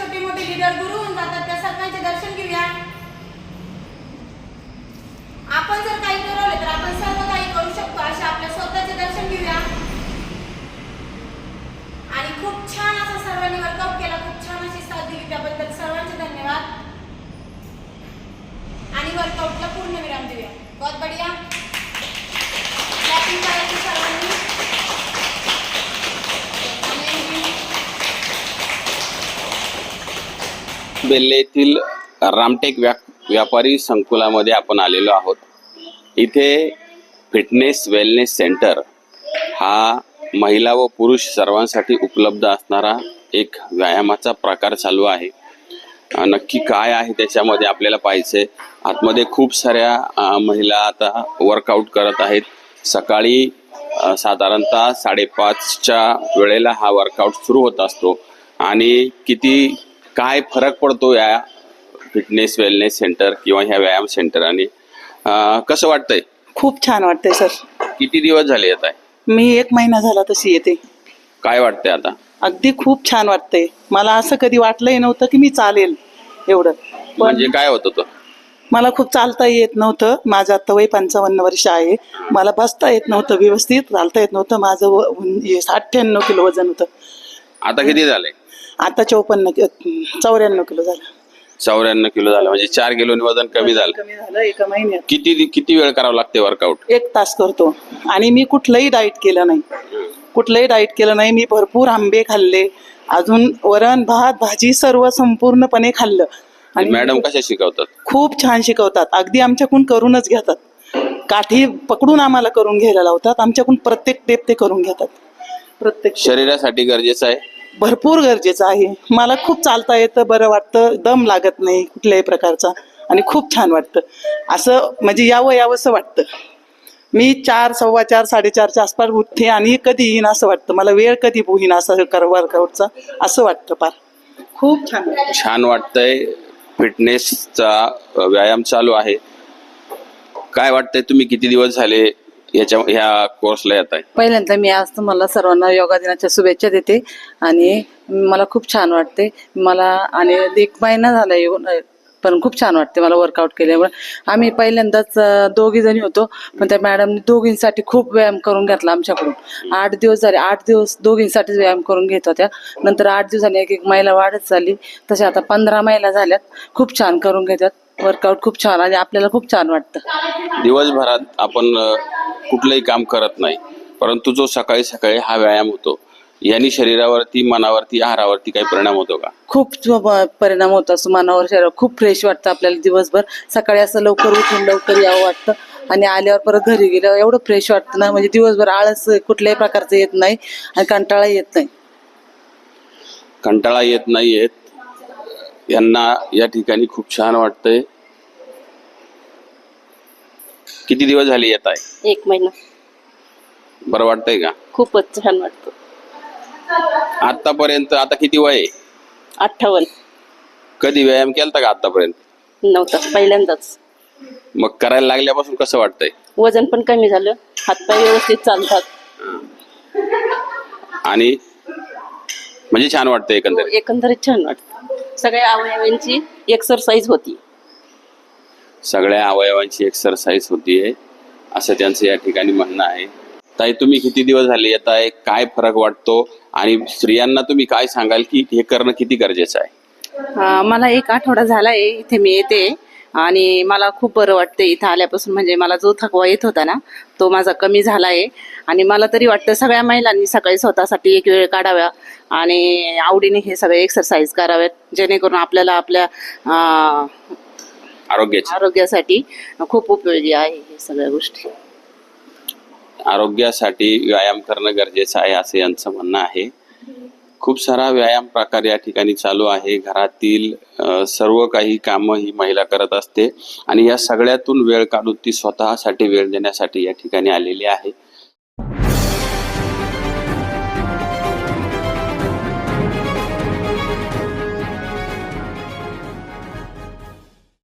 छोटे मोठे लीडर गुरु होऊन जातात त्या सर्वांचे दर्शन घेऊया. आपण जर काही ठरवले तर आपण सर्व काही करू शकतो असे आपल्या स्वतःचे दर्शन घेऊया. आणि खूप छान असा सर्वांनी वर्कआउट केला खूप छान अशी साथ दिली त्याबद्दल सर्वांचे धन्यवाद. आणि वर्कआउटला पूर्ण विराम देऊया. बहुत बढिया. बेल्ले येथील रामटेक व्या व्यापारी संकुलामध्ये आपण आलेलो आहोत. इथे फिटनेस वेलनेस सेंटर हा महिला व पुरुष सर्वांसाठी उपलब्ध असणारा एक व्यायामाचा प्रकार चालू आहे. नक्की काय आहे त्याच्यामध्ये आपल्याला पाहिजे आतमध्ये खूप साऱ्या महिला आता वर्कआउट करत आहेत. सकाळी साधारणतः साडेपाचच्या वेळेला हा वर्कआउट सुरू होत असतो. आणि किती काय फरक पडतो या फिटनेस वेलनेस सेंटर किंवा ह्या व्यायाम सेंटराने अं, कसं वाटतंय? खूप छान वाटतंय सर. किती दिवस झाले येत आहे मी एक महिना झाला तशी येते. काय वाटतंय आता? अगदी खूप छान वाटतंय. मला असं कधी वाटलंही नव्हतं की मी चालेल एवढं. पण म्हणजे काय होत होतं मला खूप चालता येत नव्हतं. माझं आता वय पंचावन्न वर्ष आहे. मला बसता येत नव्हतं व्यवस्थित चालता येत नव्हतं. माझं व- हे अठ्ठ्याण्णव किलो वजन होतं. आता किती झालंय? आता चौपन्न कि- चौऱ्याण्णव किलो झालं. चौऱ्याण्णव किलो झालं. म्हणजे चार किलो वजन कमी झालं. कमी झालं एका महिन्यात. किती किती वेळ करावं लागते वर्कआउट एक तास करतो. आणि मी कुठलंही डाईट केलं नाही. कुठलंही डाईट केलं नाही. मी भरपूर आंबे खाल्ले. अजून वरण भात भाजी सर्व संपूर्णपणे खाल्लं. आणि मॅडम कशा शिकवतात? खूप छान शिकवतात. अगदी आमच्याकडून करूनच घेतात. काठी पकडून आम्हाला करून घ्यायला लावतात. आमच्याकडून प्रत्येक टेप ते करून घेतात. प्रत्येक शरीरासाठी गरजेचं आहे. भरपूर गरजेचं आहे. मला खूप चालता येतं बरं वाटतं दम लागत नाही कुठल्याही प्रकारचा आणि खूप छान वाटतं. असं म्हणजे यावं यावंसं वाटतं. मी चार सव्वा चार साडेचारच्या आसपास उठते आणि कधी येईन असं वाटतं. मला वेळ कधी पोहीन असं कर वर्कआउटचा असं वाटतं फार. खूप छान वाटतं. छान वाटतंय. फिटनेसचा व्यायाम चालू आहे. काय वाटतंय तुम्ही किती दिवस झाले याच्या ह्या कोर्सला येत आहे. पहिल्यांदा मी आज तुम्हाला सर्वांना योगा दिनाच्या शुभेच्छा देते आणि मला खूप छान वाटते. मला आणि एक महिना झाला येऊन पण खूप छान वाटते मला वर्कआउट केल्यामुळे. आम्ही पहिल्यांदाच दोघी जणी होतो पण त्या मॅडमने दोघींसाठी खूप व्यायाम करून घेतला आमच्याकडून. आठ दिवस झाले आठ दिवस दोघींसाठीच व्यायाम करून घेत होत्या. नंतर आठ दिवसांनी एक एक महिला वाढत चालली. तसे आता पंधरा महिला झाल्यात खूप छान करून घेतात. वर्कआउट खूप छान आणि आपल्याला खूप छान वाटतं. दिवसभरात आपण अ, कुठलंही काम करत नाही. परंतु जो सकाळी सकाळी हा व्यायाम होतो यांनी शरीरावरती मनावरती आहारावरती काही परिणाम होतो का? खूप प- परिणाम होत असतो मनावर शरीरावर खूप फ्रेश वाटतं आपल्याला दिवसभर. सकाळी असं लवकर उठून लवकर यावं वाटतं आणि आल्यावर परत घरी गेल्यावर एवढं फ्रेश वाटतं ना म्हणजे दिवसभर आळस कुठल्याही प्रकारचं येत नाही आणि कंटाळा येत नाही. कंटाळा येत नाही येत यांना या ठिकाणी खूप छान वाटतंय. किती दिवस झाले येत आहे? एक महिना. बरं वाटतंय का? खूपच छान वाटतं. आतापर्यंत आता किती वय आहे? अठ्ठावन्न. कधी व्यायाम केलता का आतापर्यंत नव्हता पहिल्यांदाच. मग करायला लागल्यापासून कसं वाटतंय? वजन पण कमी झालं हातपाय व्यवस्थित चालतात. आणि? म्हणजे छान वाटतंय एकंदरीत? एकंदरीत छान वाटतं. सगळ्या अवयवांची एक्सरसाइज होती. सगळ्या अवयवांची एक्सरसाइज होतीये असं त्यांचं या ठिकाणी म्हणणं आहे. ताई तुम्ही किती दिवस झाले येत आहे काय फरक वाटतो? आणि स्त्रियांना तुम्ही काय सांगाल की हे करणं किती गरजेचं आहे? मला एक आठवडा झालाय इथे मी येते. आणि मला खूप बरं वाटतं इथं आल्यापासून. म्हणजे मला जो थकवा येत होता ना तो माझा कमी झाला आहे आणि मला तरी वाटतं सगळ्या महिलांनी सकाळी स्वतःसाठी एक वेळ काढाव्या आणि आवडीने हे सगळे एक्सरसाइज कराव्यात जेणेकरून आपल्याला आपल्या अं, आरोग्याची. आरोग्यासाठी खूप उपयोगी आहे हे सगळ्या गोष्टी. आरोग्यासाठी व्यायाम करणं गरजेचं आहे असं यांचं म्हणणं आहे. खूप सारा व्यायाम प्रकार या ठिकाणी चालू आहे. घरातील सर्व काही कामं ही महिला करत असते आणि या सगळ्यातून वेळ काढून ती स्वतःसाठी वेळ देण्यासाठी या ठिकाणी आलेली आहे.